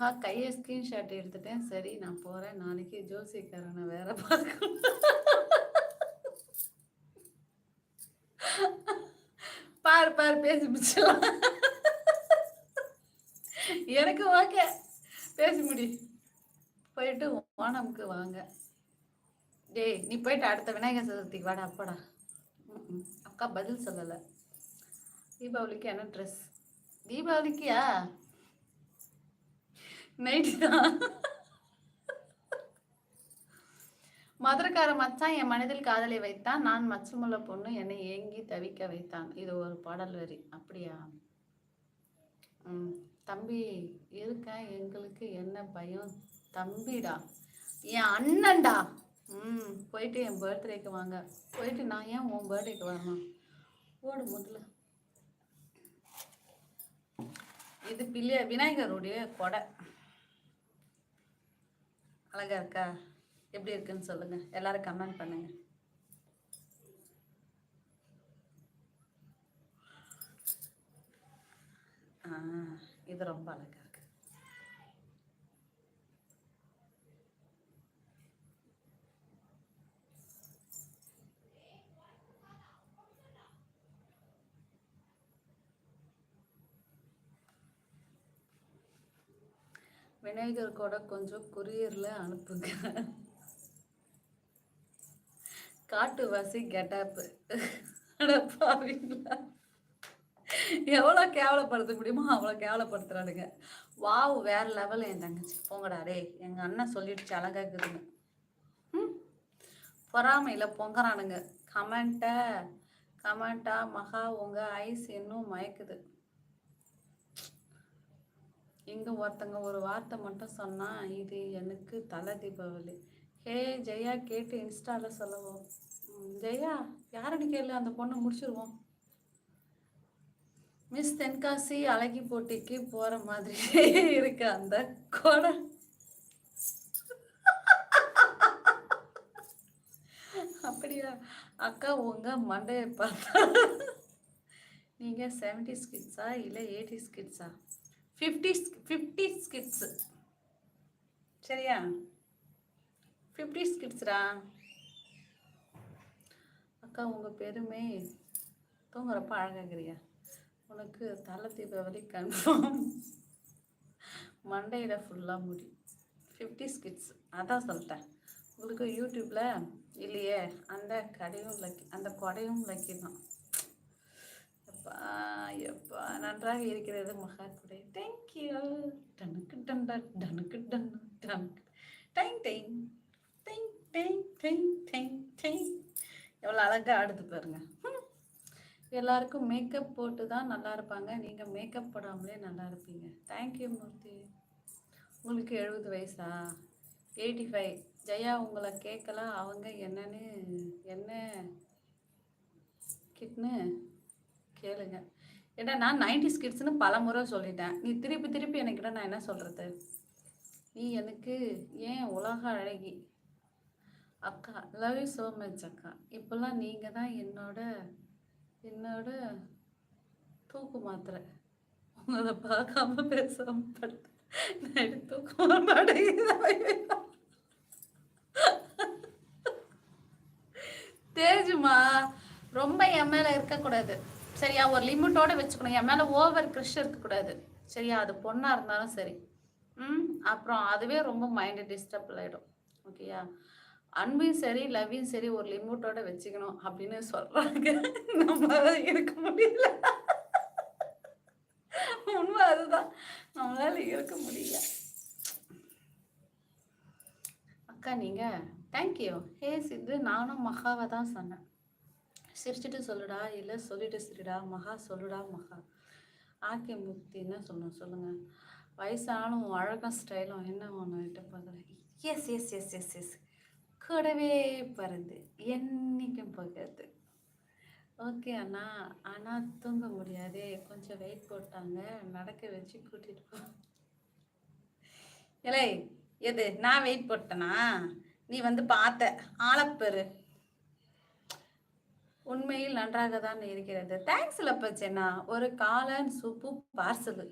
ஆஹா கையை ஸ்கிரீன்ஷாட் எடுத்துட்டேன். சரி நான் போறேன். நாளைக்கு ஜோசிக்காரனை வேற பார்க்கணும். பாரு பார் பேசி முடிச்சலாம் எனக்கு ஓகே பேசி முடி. போயிட்டு ஓணம்க்கு வாங்க. டேய் நீ போயிட்டு அடுத்த விநாயகர் சதுர்த்திக்கு வாடா அப்பாடா அக்கா பதில் சொல்லலை. தீபாவளிக்கு என்ன ட்ரெஸ் தீபாவளிக்கியா? நைட்டு தான். மதுரக்கார மச்சான் என் மனதில் காதலை வைத்தான். நான் மச்சமுள்ள பொண்ணு என்னை ஏங்கி தவிக்க வைத்தான். இது ஒரு பாடல் வரி. அப்படியா? ம். தம்பி இருக்க எங்களுக்கு என்ன பயம்? தம்பிடா. என் அண்ணன்டா. ம். போயிட்டு என் பர்த்டேக்கு வாங்க. போயிட்டு நான் ஏன் உன் பர்த்டேக்கு வரணும்? ஓடு முதல்ல. இது பிள்ளைய? விநாயகருடைய கொடை. அழகா இருக்கா? எப்படி இருக்குன்னு சொல்லுங்க. எல்லாரும் கமெண்ட் பண்ணுங்க. இது ரொம்ப அழகா இருக்கு விநாயகர் கூட கொஞ்சம் குரியர்ல அனுப்புங்க. காட்டுவாசி கெட்டாப்பு பாவீங்களா. எவ்வளோ கேவலப்படுத்த முடியுமோ அவ்வளோ கேவலப்படுத்துறாளுங்க வாவ் வேற லெவல் என் தங்கச்சி. போங்கடா டேய் எங்கள் அண்ணன் சொல்லிடுச்சு அழகா ம்? பொறாமையில் பொங்குறானுங்க. கமெண்ட்டை கமெண்ட்டா மகா உங்கள் ஐஸ் இன்னும் மயக்குது. இங்கே ஒருத்தங்க ஒரு வார்த்தை மட்டும் சொன்னால் இது எனக்கு தலை தீபாவளி ஹே ஜெயா கேட்டு இன்ஸ்டாவில் சொல்லவும். ஜெயா யாருன்னு கேளு? அந்த பொண்ணை முடிச்சிருவோம். மிஸ் தென்காசி அழகி போட்டிக்கு போகிற மாதிரி இருக்கு அந்த கொடை. அப்படியா? அக்கா உங்கள் மண்டையை பார்த்தா. நீங்கள் செவன்டி ஸ்கிட்ஸா இல்லை எயிட்டி ஸ்கிட்ஸா ஃபிஃப்டி ஃபிஃப்டி ஸ்கிட்ஸு சரியா? ஃபிஃப்டி ஸ்கிட்ஸ்ரா அக்கா உங்கள் பெருமை. தூங்குறப்ப அழகாகிறியா உனக்கு தலை தீபாவளி கன்ஃபார்ம் மண்டையில் ஃபுல்லாக முடி. ஃபிஃப்டி ஸ்கிட்ஸ் அதான் சொல்லிட்டேன். உங்களுக்கு யூடியூப்பில் இல்லையே? அந்த கடையும் லக்கி அந்த கொடையும் லக்கி தான் எப்பா எப்பா நன்றாக இருக்கிறது மகா குடை தேங்க்யூ டனுக்கு டண்டா டனுக்கு டன் டனுக்கு. டைங் டைங் டைங் டைங் டைங் டைங் டைங் எவ்வளோ அழகாக ஆடுது பாருங்க. எல்லாருக்கும் மேக்கப் போட்டு தான் நல்லா இருப்பாங்க. நீங்கள் மேக்கப் போடாமலே நல்லா இருப்பீங்க. Thank you Murthy. உங்களுக்கு எழுபது வயசா? எயிட்டி ஃபைவ் ஜெயா உங்களை கேட்கலாம். அவங்க என்னன்னு என்ன? கிட்னு? கேளுங்க. ஏன்னா நான் நைன்டி ஸ்கிட்ஸ்னு பல முறை சொல்லிட்டேன். நீ திருப்பி திருப்பி எனக்கிட்ட நான் என்ன சொல்கிறது நீ எனக்கு ஏன் உலக அழகி? அக்கா லவ் யூ ஸோ மச் அக்கா. இப்போல்லாம் நீங்கள் தான் என்னோட என்னோட தூக்கு மாத்திரை. உங்களை பார்க்காம பேசாம படுத்து தூக்கம் தேஜுமா ரொம்ப என் இருக்கக்கூடாது. சரியா ஒரு லிமிட்டோட வச்சுக்கணும். என் மேல ஓவர் க்ரிஷ் இருக்கக்கூடாது. சரியா அது பொண்ணா இருந்தாலும் சரி. ம் அப்புறம் அதுவே ரொம்ப மைண்டு டிஸ்டர்ப் ஆகிடும் ஓகேயா அன்பையும் சரி லவ்வையும் சரி ஒரு லிமிட்டோட வச்சுக்கணும் அப்படின்னு சொல்கிறாங்க நம்மளால இருக்க முடியல. உண்மை அதுதான். நம்மளால இருக்க முடியல. அக்கா நீங்கள் தேங்க்யூ ஹே சித்து நானும் மகாவை தான் சொன்னேன். சிரிச்சுட்டு சொல்லுடா இல்லை சொல்லிட்டு சிரிடா மகா சொல்லுடா மகா. ஆக்கே முக்தின்னு சொல்லணும் சொல்லுங்கள் வயசானாலும் உன் அழகும் ஸ்டைலும் என்ன ஒன்று விட்டு பார்க்குறேன். Yes yes yes yes yes கூடவே பறந்து என்னைக்கும் போகாது ஓகே அண்ணா. ஆனால் தூங்க முடியாதே. கொஞ்சம் வெயிட் போட்டாங்க. நடக்க வச்சு கூட்டிகிட்டு போ. இல்லை எது? நான் வெயிட் போட்டேனா? நீ வந்து பார்த்த. ஆளப்பெரு. உண்மையில் நன்றாக தான் இருக்கிறது தேங்க்ஸ் லப்பச்சேனா ஒரு காலன் சூப்பு பார்சல்